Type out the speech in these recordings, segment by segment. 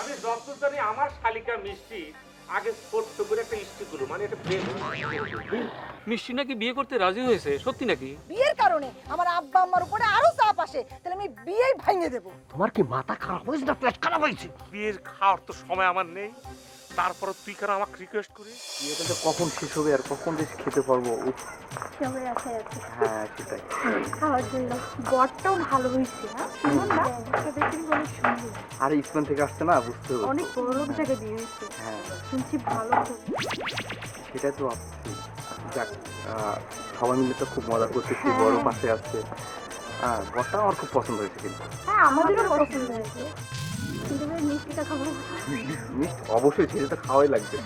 আমি যত জানি আমার শালিকা মিষ্টি আগে ছোট্ট করে একটা ইষ্টি করল মানে এটা প্রেম। মিষ্টি নাকি বিয়ে করতে রাজি হয়েছে? সত্যি নাকি? বিয়ের কারণে আমার আব্বা আম্মার উপরে আরও চাপ আসে তাহলে আমি বিয়েই ভাঙিয়ে দেবো। তোমার কি মাথা খারাপ হয়েছে না পেট খারাপ হয়েছে? বিয়ের খাওয়ার তো সময় আমার নেই। তারপর তুই কেন আমাকে রিকোয়েস্ট করিস? বিয়েটা কখন শেষ হবে আর কখন যে খেতে পারব? উফ, সবাই আছে আছে হ্যাঁ সেটাই। খাওয়ার জন্য। বরটাও ভালো হয়েছে হ্যাঁ? শুনুন না এটা অনেক সুন্দর। আর স্পেন থেকে আসছে না বুঝতে হবে অনেক বড় লোক জায়গায় দিয়ে দিচ্ছে হ্যাঁ। শুনছি ভালো খুব সেটাই তো ভাবছি। যাক সবাই মিলে তো খুব মজা করতেছি হ্যাঁ। বড় পাশে আছে। হ্যাঁ বরটা আমার খুব পছন্দ হয়েছে কিন্তু। হ্যাঁ আমাদেরও পছন্দ হয়েছে। মিষ্টিটা খাব মিষ্টি অবশ্যই সেটা তো খাওয়াই লাগবে।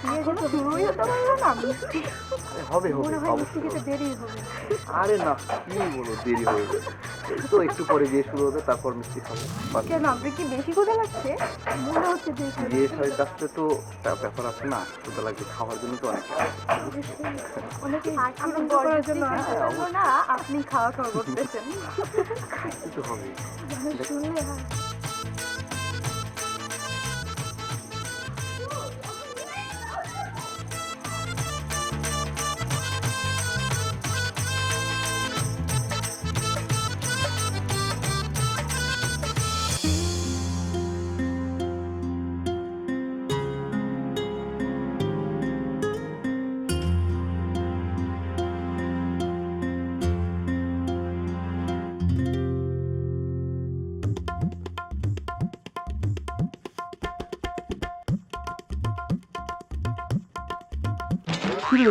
হবে হবে অবশ্যই খেতে দেরি হবে। আরে না কি বলো দেরি হয়ে যাবে তো একটু পরে বিয়ে শুরু হবে তারপর মিষ্টি খাব। কেন আপনার কি বেশি ক্ষুদা লাগছে? মনে হচ্ছে বিয়ে শাড়িতে আসতে তো ব্যাপার আছে না সেটা লাগবে খাওয়ার জন্য তো অনেক আপনি খাওয়া খাওয়া করতেছেন। কিছু হবে। শুনলে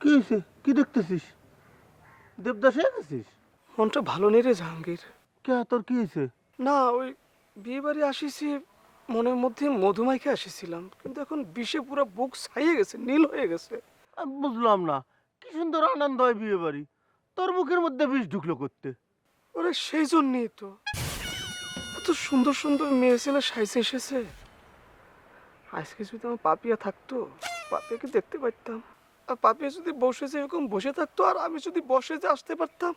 কি হয়েছে? কি দেখতেছিস? দেবদাস গেছিস? মনটা ভালো নেই রে জাহাঙ্গীর। কে তোর কি হয়েছে? না ওই বিয়ে বাড়ি আসিছি মনের মধ্যে মধুমাইকে আসিছিলাম কিন্তু এখন বিষে পুরো বুক ছাইয়ে গেছে নীল হয়ে গেছে। আমি বুঝলাম না। কি সুন্দর আনন্দ হয় বিয়ে বাড়ি তোর বুকের মধ্যে বিষ ঢুকলো করতে। ওরে সেই জন্যই তো। এত সুন্দর সুন্দর মেয়ে ছেলে সাইজে এসেছে। আজকে যদি আমার পাপিয়া থাকতো? পাপিয়াকে দেখতে পারতাম আর পাপিয়া যদি বসে যে এরকম বসে থাকতো আর আমি যদি বসে যে আসতে পারতাম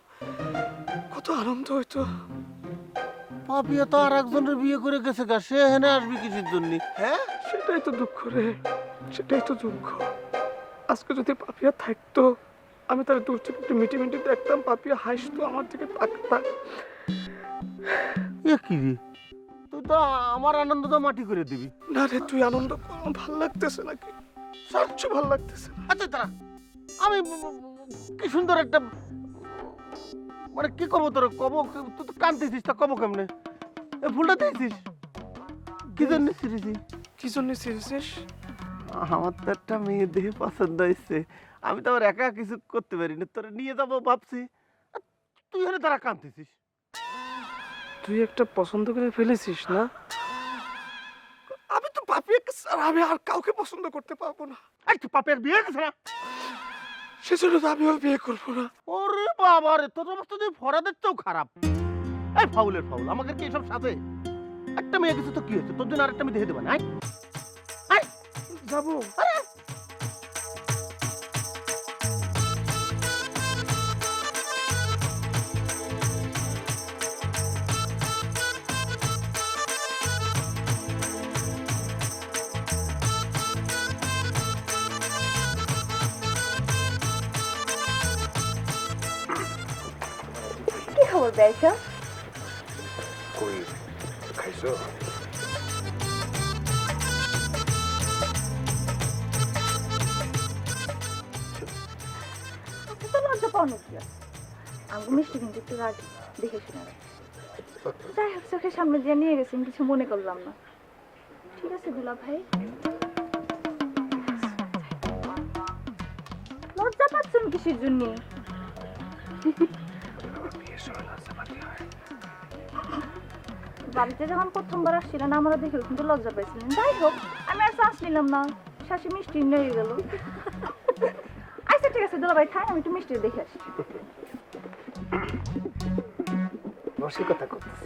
কত আনন্দ হইতো। পাপিয়া তো আর একজনের বিয়ে করে গেছে গা সে হেনে আসবি কিছুর জন্য? হ্যাঁ সেটাই তো দুঃখ রে সেটাই তো দুঃখ। আজকে যদি পাপিয়া থাকতো আমি তার দূর থেকে একটু মিটি মিটি দেখতাম পাপিয়া হাসতো আমার দিকে তাকতাম এ কি রে? তুই তো আমার আনন্দ তো মাটি করে দিবি। না রে তুই আনন্দ কর ভালো লাগতেছে নাকি? সবচেয়ে ভালো লাগতেছে। আচ্ছা দাঁড়া। আমি কি সুন্দর একটা মানে কি কব তোর? কব তুই তো কানতেছিস তা কব কেমনে? এ ফুলটা দিয়েছিস? কি জন্য ছিঁড়েছিস? কি জন্য সিরিয়াস আমার তো একটা মেয়ে দেখে পছন্দ হয়েছে। আমি তো আবার একা কিছু করতে পারি না তোরা নিয়ে যাব ভাবছি। তুই হলে তারা কাঁদতেছিস। তুই একটা পছন্দ করে ফেলেছিস না? ছাড়া আমি আর কাউকে পছন্দ করতে পারব না। এই তুই পাপের বিয়ে গেছে না? সেজন্য তো আমি আর বিয়ে করব না। ওরে বাবা রে তোর অবস্থা তুই ফরাদের চেয়েও খারাপ। এই ফাউলের ফাউল আমাকে কি এসব সাথে? একটা মেয়ে কিছু তো কি হয়েছে? তোর জন্য আরেকটা মেয়ে দেখে দেবে না। যাব। আরে, খবর ব্যবসা কই খাইছো? লজ্জা আমি মিষ্টি কিন্তু একটু রাখি দেখে শুনে যাই হোক চোখের সামনে দিয়ে নিয়ে গেছেন কিছু মনে করলাম না। ঠিক আছে দুলা ভাই। লজ্জা পাচ্ছেন কিসের জন্য? বাড়িতে যখন প্রথমবার আসছিলেন আমরা দেখে কিন্তু লজ্জা পাইছিলেন। যাই হোক আমি আর চান্স নিলাম না। শাশি মিষ্টি নিয়ে গেল। আচ্ছা ঠিক আছে দুলা ভাই থাক আমি একটু মিষ্টি দেখে আসি। রসিকতা করতেছে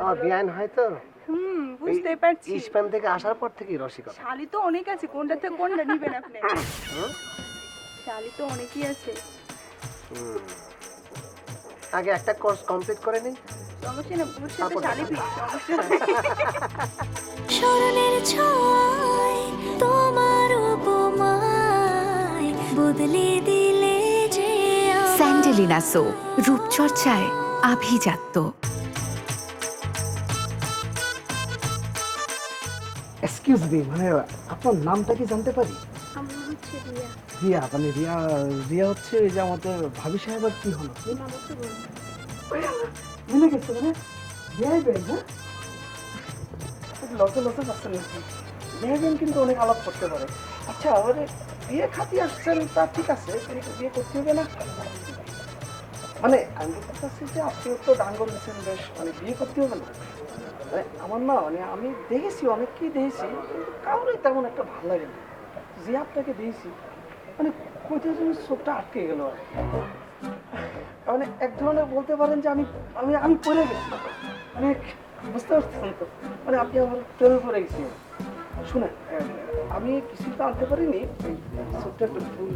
আমার বিয়ান হয় তো? হুম বুঝতে পারছি। স্পেন থেকে আসার পর থেকেই রসিকতা শালি তো অনেক আছে কোনটা থেকে কোনটা নিবেন আপনি? শালি তো অনেকই আছে। হুম। আগে একটা কোর্স কমপ্লিট করে নিন। স্মরণের ছয় তোমার উপমায় বদলে দিলে যে স্যান্ডেলিনা সো রূপচর্চায় আভিজাত্য। এক্সকিউজ মি মানে আপনার নামটা কি জানতে পারি? রিয়া মানে রিয়া রিয়া হচ্ছে এই যে আমাদের ভাবি সাহেবের কি হলো? মিলে গেছে মানে রিয়াই বেন হ্যাঁ? লসে লসে পাচ্ছেন নাকি? রিয়া বেন কিন্তু অনেক আলাপ করতে পারে। আচ্ছা মানে বিয়ে খাতি আসছেন, তা ঠিক আছে, কিন্তু বিয়ে করতে হবে না। মানে আমি বলতে যে আপনিও তো ডাঙ্গর হয়েছেন বেশ মানে বিয়ে করতে হবে না। মানে আমার না মানে আমি দেখেছি, অনেককেই দেখেছি, কিন্তু কাউরই তেমন একটা ভালো লাগে না। যে আপনাকে দিয়েছি। মানে কোথায় যেন চোখটা আটকে গেল। মানে এক ধরনের বলতে পারেন যে আমি আমি আমি পড়ে গেছি। মানে বুঝতে পারছেন তো? মানে আপনি আমার প্রেমে পড়ে গেছি শুনে আমি কিছু তো আনতে পারিনি সবটা একটু ভুল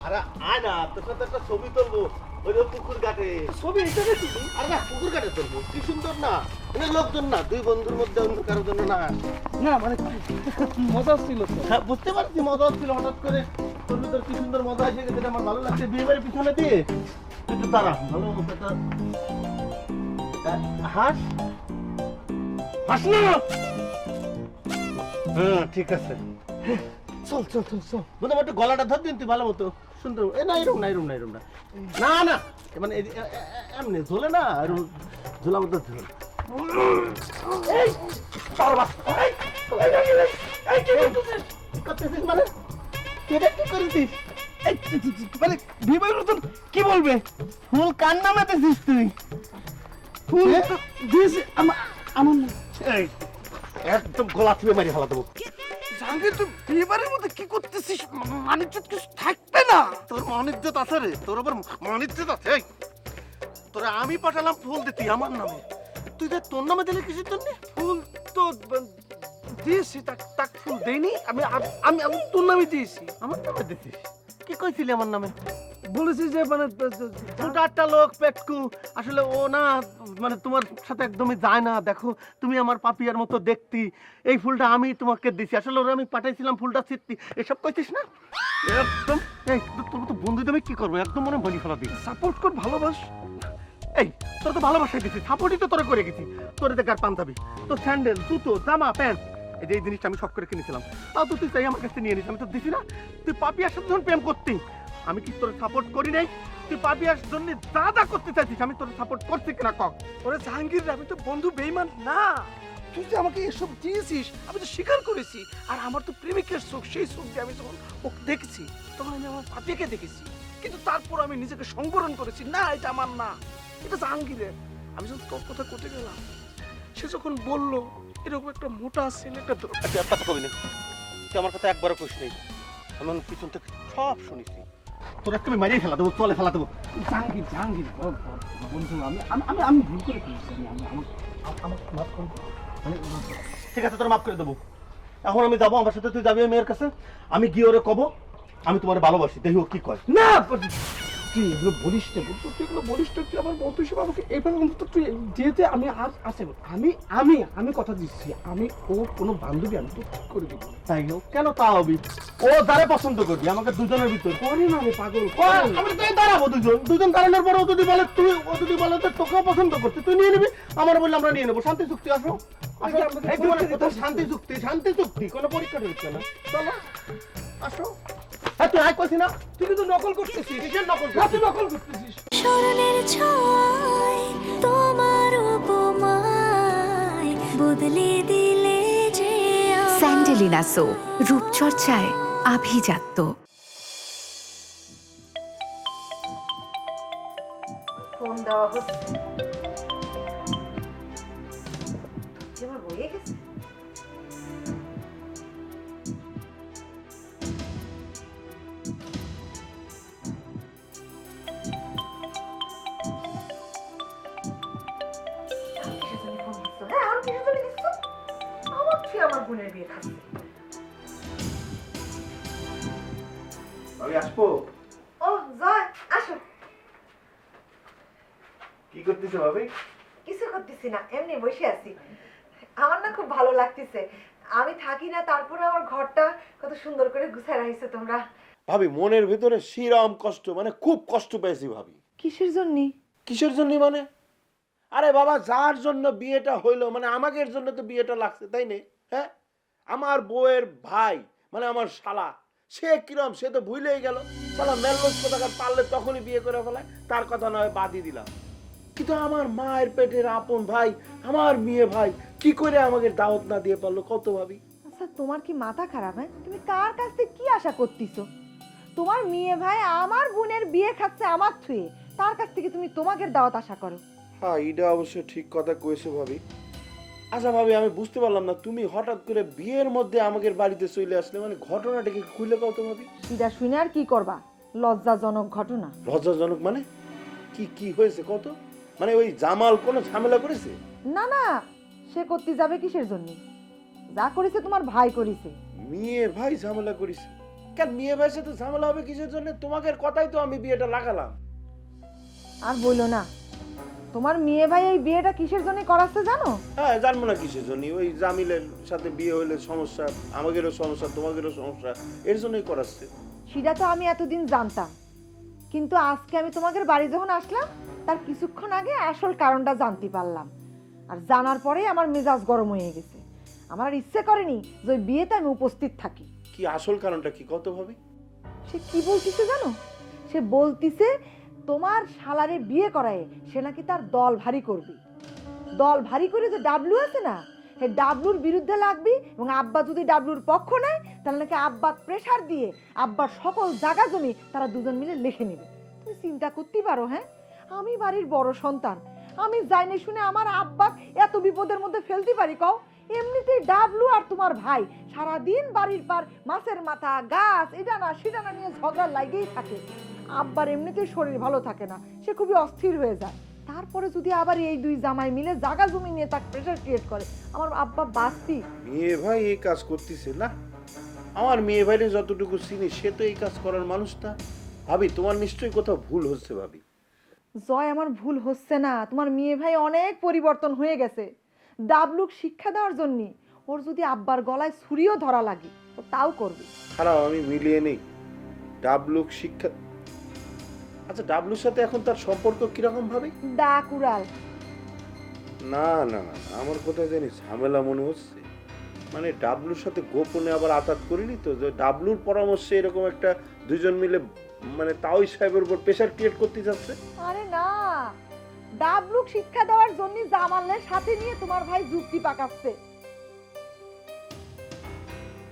আরে আয় না তোর সাথে একটা ছবি তুলবো। ওই পুকুর ঘাটে। ছবি হিসেবে তুলি আরে না পুকুর ঘাটে তুলবো। কি সুন্দর না। এনে লোকজন না দুই বন্ধুর মধ্যে অন্য কারোর জন্য না। না মানে মজা ছিল হ্যাঁ বুঝতে পারছি মজা হচ্ছিল হঠাৎ করে তোর ভিতর কি সুন্দর মজা এসে গেছে আমার ভালো লাগছে। বিয়ে বাড়ির পিছনে দিয়ে তুই একটু। ভালো হাস। হাস না! হ্যাঁ ঠিক আছে। চল চল চল চল। গলাটা ধর দিন তুই ভালো মতো। সুন্দর। এ না এরকম না এরকম না এরকম না। না না। মানে এমনি ঝোলে না এরকম ঝোলা মতো ঝোল। এই তোর বাস। এই এই, এই, এই, এই, কি করতেছিস? করতেছিস মানে? কি মানে কি বলবে? ফুল কার নামে দিছিস তুই? ফুল আমার একদম গলা ছুঁয়ে মারি ফেলা দেবো। জাহাঙ্গীর তো বিয়েবারের মধ্যে কি করতেছিস? মানিজ্যত কিছু থাকবে না। তোর মানিজ্যত আছে রে তোর আবার মানিজ্যত আছে তোরে আমি পাঠালাম ফুল দিতি আমার নামে। তুই যে তোর নামে দিলে কিছু তোর নেই ফুল তো দিয়েছি তাক তাক ফুল দেইনি। আমি আমি আমি তোর নামে দিয়েছি। আমার নামে দিছিস কি কইছিলি আমার নামে? বলেছি যে মানে দুটা একটা লোক পেটকু। আসলে ও না মানে তোমার সাথে একদমই যায় না। দেখো, তুমি আমার পাপিয়ার মতো দেখতি। এই ফুলটা আমি তোমাকে দিছি। আসলে ওরা আমি পাঠাইছিলাম ফুলটা ছিটতি। এসব কইছিস না? একদম। এই তোর তো বন্ধু আমি কি করব? একদম মনে বলি ফেলা দিই সাপোর্ট কর, ভালোবাস। এই, তোর তো ভালোবাসাই দিছি। সাপোর্টই তো তোরা করে গেছি। তোর দেখার পাঞ্জাবি তোর স্যান্ডেল, জুতো, জামা, প্যান্ট, এই যে, এই জিনিসটা আমি শখ করে কিনেছিলাম। তাও তো তুই চাই আমার কাছে নিয়ে নিস। আমি তো দিছি না। তুই পাপিয়ার সাথে যখন প্রেম করতি আমি কি তোর সাপোর্ট করি নাই? তুই পাবি পাপিয়ার জন্য যা যা করতে চাইছিস আমি তোর সাপোর্ট করছি কিনা কক ওরে জাহাঙ্গীর আমি তো বন্ধু বেইমান না। তুই যে আমাকে এসব দিয়েছিস আমি তো স্বীকার করেছি। আর আমার তো প্রেমিকের চোখ সেই চোখ দিয়ে আমি যখন ওকে দেখেছি তখন আমি আমার পাপিয়াকে দেখেছি। কিন্তু তারপর আমি নিজেকে সংবরণ করেছি। না এটা আমার না। এটা জাহাঙ্গীরের আমি যখন তোর কথা কোটে গেলাম সে যখন বলল এরকম একটা মোটা ছেলেটা তো আচ্ছা একটা কথা কবি না। তুই আমার কথা একবারও কইস নেই। আমি পিছন থেকে সব শুনেছি। তোর মারিয়ে ফেলা দেবো ফেলা দেবো। জাহাঙ্গীর জাহাঙ্গীর বন্ধু আমি আমি আমি ভুল করে ফেলেছি আমি মাফ। ঠিক আছে তোর মাফ করে দেবো। এখন আমি যাব আমার সাথে তুই যাবি মেয়ের কাছে? আমি গিয়ে ওরে কব আমি তোমার ভালোবাসি দেখি ও কি কয়। না তুই এগুলো বলিস না বলতো তুই এগুলো বলিস না তুই আমার বন্ধু হিসেবে আমাকে এইভাবে অন্তত তুই যেতে আমি আজ আছে আমি আমি আমি কথা দিচ্ছি। আমি ও কোনো বান্ধবী আমি তো ঠিক করে দেবো তাই হোক কেন তা হবি? ও যারে পছন্দ করবি আমাকে দুজনের ভিতর। করে না আমি পাগল আমি তো দাঁড়াবো দুজন। দুজন দাঁড়ানোর পর ও যদি বলে তুই ও যদি বলে যে তোকেও পছন্দ করছে তুই নিয়ে নিবি? আমার বললে আমরা নিয়ে নেব। শান্তি চুক্তি আসো। আসো। শান্তি চুক্তি শান্তি চুক্তি। কোনো পরীক্ষা হচ্ছে না। চলো আসো। হ্যাঁ তুই আয় কইছি না? তুই কিন্তু নকল করতেছিস। কিসের নকল না, তুই নকল করতেছিস। স্মরণের ছয় তোমার উপমায় বদলে দিলে যে স্যান্ডেলিনা সো রূপচর্চায় আভিজাত্য। ফোন দেওয়া হচ্ছে। বোনের বিয়ে খাচ্ছে আমি আসব। ও জয় আসো। কি করতেছে ভাবি? কিছু করতেছি না এমনি বসে আছি। আমার না খুব ভালো লাগতেছে। আমি থাকি না তারপরে আমার ঘরটা কত সুন্দর করে গুছায় রাখছো তোমরা। ভাবি মনের ভিতরে শিরাম কষ্ট মানে খুব কষ্ট পেয়েছি ভাবি। কিসের জন্য? কিসের জন্য মানে? আরে বাবা যার জন্য বিয়েটা হইল মানে আমাদের জন্য তো বিয়েটা লাগছে তাই নেই হ্যাঁ? আমার বউয়ের ভাই মানে আমার শালা সে কিরম সে তো ভুলেই গেল। শালা মেললোস কোথাকার পারলে তখনই বিয়ে করে ফেলায় তার কথা নয় বাদই দিলাম। কিন্তু আমার মায়ের পেটের আপন ভাই আমার মেয়ে ভাই কি করে আমাকে দাওয়াত না দিয়ে পারল কত ভাবি? আচ্ছা তোমার কি মাথা খারাপ হ্যাঁ? তুমি কার কাছ থেকে কি আশা করতেছো? তোমার মেয়ে ভাই আমার বোনের বিয়ে খাচ্ছে আমার থুয়ে তার কাছ থেকে তুমি তোমাকে দাওয়াত আশা করো। হ্যাঁ এটা অবশ্য ঠিক কথা কয়েছে ভাবি। আচ্ছা ভাবি আমি বুঝতে পারলাম না তুমি হঠাৎ করে বিয়ের মধ্যে আমাদের বাড়িতে চলে আসলে মানে ঘটনাটা কি খুলে কত ভাবি? সেটা শুনে আর কি করবা? লজ্জাজনক ঘটনা। লজ্জাজনক মানে? কি কি হয়েছে কত মানে ওই জামাল কোনো ঝামেলা করেছে? না না সে করতে যাবে কিসের জন্য? যা করেছে তোমার ভাই করেছে। মেয়ে ভাই ঝামেলা করেছে। কেন মেয়ে ভাইয়ের সাথে ঝামেলা হবে কিসের জন্য? তোমাকে কথাই তো আমি বিয়েটা লাগালাম। আর বলল না। তোমার মেয়ে ভাই এই বিয়েটা কিসের জন্য করাচ্ছে জানো? হ্যাঁ জানব না কিসের জন্য। ওই জামিলের সাথে বিয়ে হইলে সমস্যা আমাদেরও সমস্যা তোমাদেরও সমস্যা এর জন্যই করাচ্ছে। সেটা তো আমি এতদিন জানতাম। কিন্তু আজকে আমি তোমাদের বাড়ি যখন আসলাম তার কিছুক্ষণ আগে আসল কারণটা জানতে পারলাম। আর জানার পরেই আমার মেজাজ গরম হয়ে গেছে। আমার আর ইচ্ছে করেনি যে ওই বিয়েতে আমি উপস্থিত থাকি। কি আসল কারণটা কি? কত ভাবি? সে কি বলতিছে জানো? সে বলতিছে তোমার শালারে বিয়ে করায় সে নাকি তার দল ভারী করবে। দল ভারী করে যে ডাবলু আছে না, সে ডাবলুর বিরুদ্ধে লাগবি এবং আব্বা যদি ডাবলুর পক্ষ নেয়, তাহলে নাকি আব্বা প্রেসার দিয়ে আব্বার সকল জায়গা জমি তারা দুজন মিলে লিখে নেবে। তুমি চিন্তা করতেই পারো হ্যাঁ? আমি বাড়ির বড় সন্তান। আমি যাইনি শুনে আমার আব্বা এত বিপদের মধ্যে ফেলতে পারি, কও? এমনিতেই ডাবলু আর তোমার ভাই সারাদিন বাড়ির পার মাছের মাথা, গাছ এটা না সেটা নিয়ে ঝগড়া লাগেই থাকে। আব্বার এমনিতেই শরীর ভালো থাকে না সে খুবই অস্থির হয়ে যায়। তারপরে যদি আবার এই দুই জামাই মিলে জাগা জমি নিয়ে তাকে প্রেশার ক্রিয়েট করে আমার আব্বা বাস্তি মেয়ে ভাই এই কাজ করতেছে না? আমার মেয়ে ভাইরে যতটুকু চিনি সে তো এই কাজ করার মানুষ না ভাবি তোমার নিশ্চয়ই কোথাও ভুল হচ্ছে ভাবি। জয় আমার ভুল হচ্ছে না। তোমার মেয়ে ভাই অনেক পরিবর্তন হয়ে গেছে। ডাবলুক শিক্ষা দেওয়ার জন্য ওর যদি আব্বার গলায় ছুরিও ধরা লাগে ও তাও করবে। খারাপ আমি মিলিয়ে নেই। ডাবলুক শিক্ষা আচ্ছা ডাবলুর সাথে এখন তার সম্পর্ক কীরকম ভাবে? উড়াল না না না আমার কোথায় জানি ঝামেলা মনে হচ্ছে। মানে ডাবলুর সাথে গোপনে আবার আঘাত করিনি তো যে ডাবলুর পরামর্শে এরকম একটা দুজন মিলে মানে তাওই সাহেবের উপর প্রেশার ক্রিয়েট করতে যাচ্ছে আরে না ডাবলুক শিক্ষা দেওয়ার জন্য জামালের সাথে নিয়ে তোমার ভাই যুক্তি পাকাচ্ছে।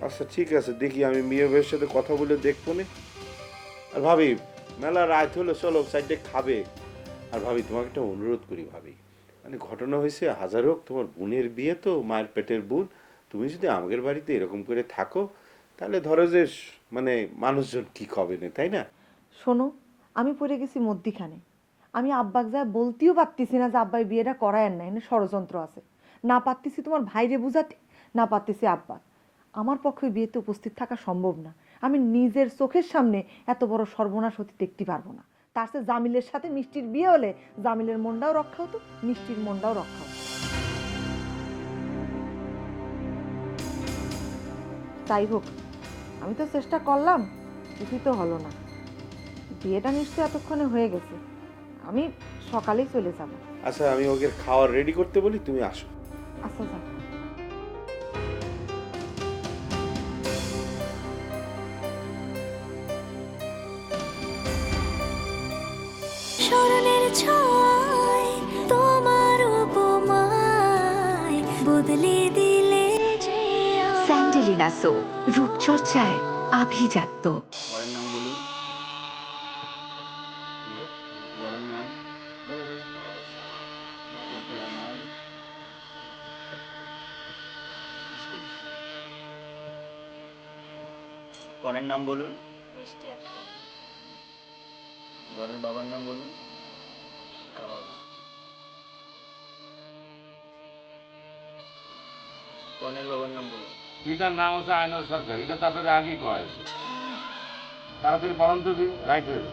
আচ্ছা ঠিক আছে দেখি আমি মেয়ে ভাইয়ের সাথে কথা বলে দেখব নে। আর ভাবি মেলা রাত হলো, চলো সাইডে খাবে। আর ভাবি, তোমাকে একটা অনুরোধ করি ভাবি। মানে ঘটনা হয়েছে, হাজার হোক, তোমার বোনের বিয়ে তো, মায়ের পেটের বোন। তুমি যদি আমাদের বাড়িতে এরকম করে থাকো, তাহলে ধরো যে মানে মানুষজন ঠিক হবে না, তাই না? শোনো, আমি পড়ে গেছি মধ্যিখানে। আমি আব্বাক যা বলতেও পারতেছি না যে আব্বাই বিয়েটা করায় না এনে ষড়যন্ত্র আছে। না পারতেছি তোমার ভাইরে বুঝাতে, না পারতেছি আব্বা আমার পক্ষে বিয়েতে উপস্থিত থাকা সম্ভব না। আমি নিজের চোখের সামনে এত বড় সর্বনাশ হতে দেখতে পারব না। তার সাথে জামিলের সাথে মিষ্টির বিয়ে হলে জামিলের মনটাও রক্ষা হতো মিষ্টির মনটাও রক্ষা হতো। যাই হোক আমি তো চেষ্টা করলাম কিছুই তো হলো না। বিয়েটা নিশ্চয়ই এতক্ষণে হয়ে গেছে। আমি সকালেই চলে যাব। আচ্ছা আমি ওকে খাওয়ার রেডি করতে বলি তুমি আসো। আচ্ছা যাও। স্যান্ডেলিনা লাসো রূপচর্চায় আভিজাত্য। কনের নাম বলুন। ঘরের বাবার নাম বলুন। কনের বাবার নাম বলুন। এটার নাম হচ্ছে আইনুল সরকার। এটা তাদের আগে কয় তাড়াতাড়ি বরন্ত দিন রাইট হয়ে।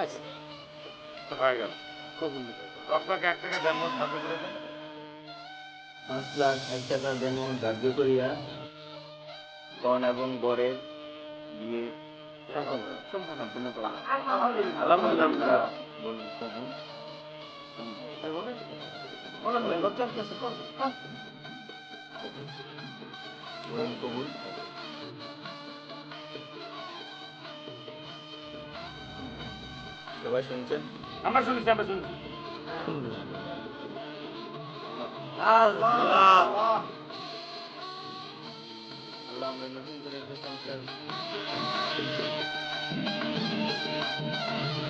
আচ্ছা তো হয়ে গেল। খুব আপনাকে এক টাকা দেন থাকবে করে দেন। পাঁচ লাখ এক টাকা দেন ধার্য করিয়া কন এবং বরের বিয়ে সম্পূর্ণ করা। আলহামদুলিল্লাহ। বলুন কখন বলুন কবুল সবাই শুনছেন আমরা শুনছি আমরা শুনছি আল্লাহ আমরা নতুন করে একটা সংসার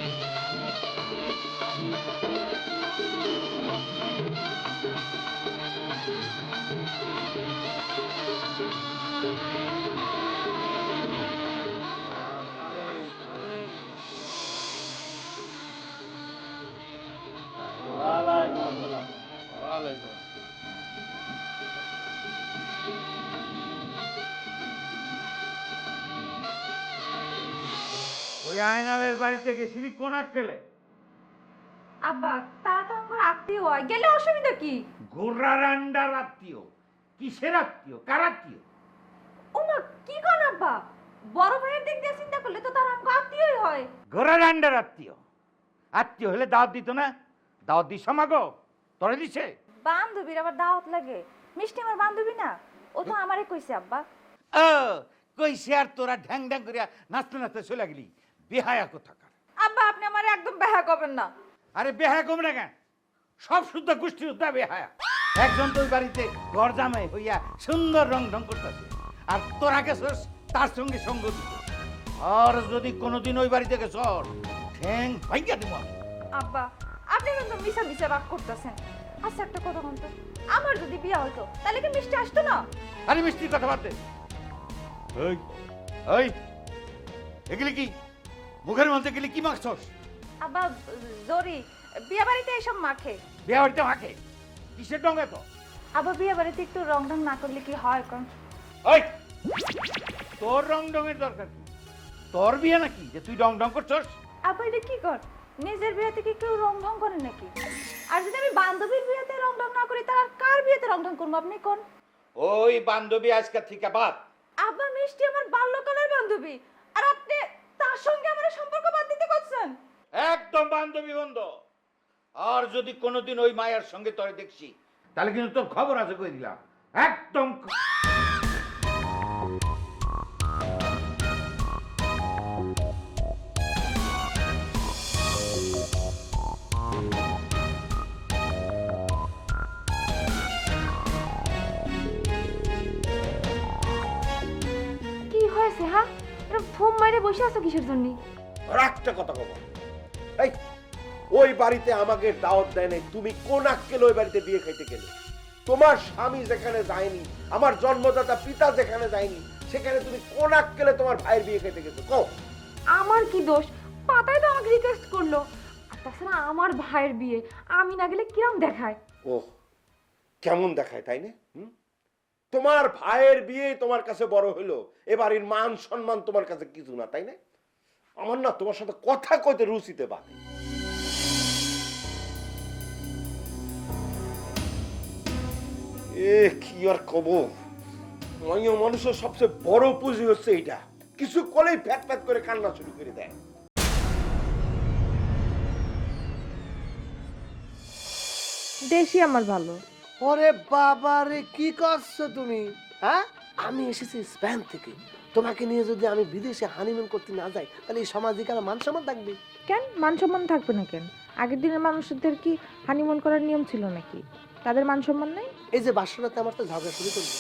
আয়নালের বাড়িতে গেছিলি কোন পেলে আব্বা তারা তো আমার আত্মীয় হয়। গেলে অসুবিধা কি? গোড়ার আন্ডার আত্মীয় কিসের আত্মীয় কার আত্মীয়? ওমা কি কোন আব্বা? বড় ভাইয়ের দিক দিয়ে চিন্তা করলে তো তারা আমার আত্মীয়ই হয়। গোড়ার আন্ডার আত্মীয়। আত্মীয় হলে দাওয়াত দিত না? দাওয়াত দিস মাগো তোরে দিছে। বান্ধবীর আবার দাওয়াত লাগে। মিষ্টি আমার বান্ধবী না? ও তো আমারে কইছে আব্বা। ও কইছে আর তোরা ঢ্যাং ঢ্যাং করিয়া নাচতে নাচতে চলে গেলি। বেহায়া কোথাকার? আব্বা আপনি আমার একদম বেহা করবেন না। আরে বেহায়া কম না কেন? সব শুদ্ধ গোষ্ঠী শুদ্ধ বেহায়া। একজন তো ওই বাড়িতে ঘর জামাই হইয়া সুন্দর রং ঢং করতেছে। আর তোরা গেছস তার সঙ্গে সঙ্গ দিতে আর যদি কোনোদিন ওই বাড়িতে গেছস ঠ্যাং ভাইয়া দিব। আব্বা আপনি কিন্তু মিশা মিশা রাগ করতেছেন। আচ্ছা একটা কথা বলতো আমার যদি বিয়ে হতো তাহলে কি মিষ্টি আসতো না? আরে মিষ্টির কথা বাদ দে। ওই ওই এগুলি কি? মুখের মধ্যে গেলে কি মাখছস আব্বা জরি বিয়ে বাড়িতে এসব মাখে। বিয়ে বাড়িতে মাখে? কিসের ডঙ্গে তো আবার বিয়ে বাড়িতে একটু রং ঢং না করলে কি হয় কোন? ওই তোর রং ডঙের দরকার কি? তোর বিয়ে নাকি? যে তুই ডং ডং করছস? আব্বা এটা কি কর? নিজের বিয়েতে কি কেউ রং ঢং করে নাকি? আর যদি আমি বান্ধবীর বিয়েতে রং ঢং না করি তাহলে কার বিয়েতে রং ঢং করব আপনি কোন? ওই বান্ধবী আজকে থেকে বাদ। আব্বা মিষ্টি আমার বাল্যকালের বান্ধবী। আর আপনি তার সঙ্গে আমার সম্পর্ক বাদ দিতে করছেন একদম বান্ধবী বন্ধ। আর যদি কোনোদিন ওই মায়ের সঙ্গে তোরে দেখছি তাহলে কিন্তু তোর খবর আছে কই দিলাম। একদম কি হয়েছে হ্যাঁ? এরকম মাইরে বসে আছো কিসের জন্য? আর একটা কথা কব এই ওই বাড়িতে আমাকে দাওয়াত দেয় নাই তুমি কোন আক্কেল ওই বাড়িতে বিয়ে খাইতে গেলে? তোমার স্বামী যেখানে যায়নি আমার জন্মদাতা পিতা যেখানে যায়নি সেখানে তুমি কোন আক্কেলে তোমার ভাইয়ের বিয়ে খাইতে গেছো? কও। আমার কি দোষ? পাতায় তো আমাকে রিকোয়েস্ট করল। আর তাছাড়া আমার ভাইয়ের বিয়ে আমি না গেলে কিরম দেখায়? ও কেমন দেখায় তাই না? হুম? তোমার ভাইয়ের বিয়ে তোমার কাছে বড় হলো এ বাড়ির মান সম্মান তোমার কাছে কিছু না, তাই না? আমার না তোমার সাথে কথা কইতে রুচিতে বাদে এ, কি আর কব মাইয়া মানুষের সবচেয়ে বড় পুঁজি হচ্ছে এইটা। কিছু কলেই ফ্যাট ফ্যাট করে কান্না শুরু করে দেয়। দেশি আমার ভালো। ওরে বাবা রে কি করছ তুমি? হ্যাঁ? আমি এসেছি স্পেন থেকে। তোমাকে নিয়ে যদি আমি বিদেশে হানিমুন করতে না যাই তাহলে এই সমাজে কেন মান সম্মান থাকবে? কেন মান সম্মান থাকবে না কেন? আগের দিনের মানুষদের কি হানিমুন করার নিয়ম ছিল নাকি? তাদের মান সম্মান নেই? এই যে বাসনাতে আমার তো ঝগড়া শুরু করবে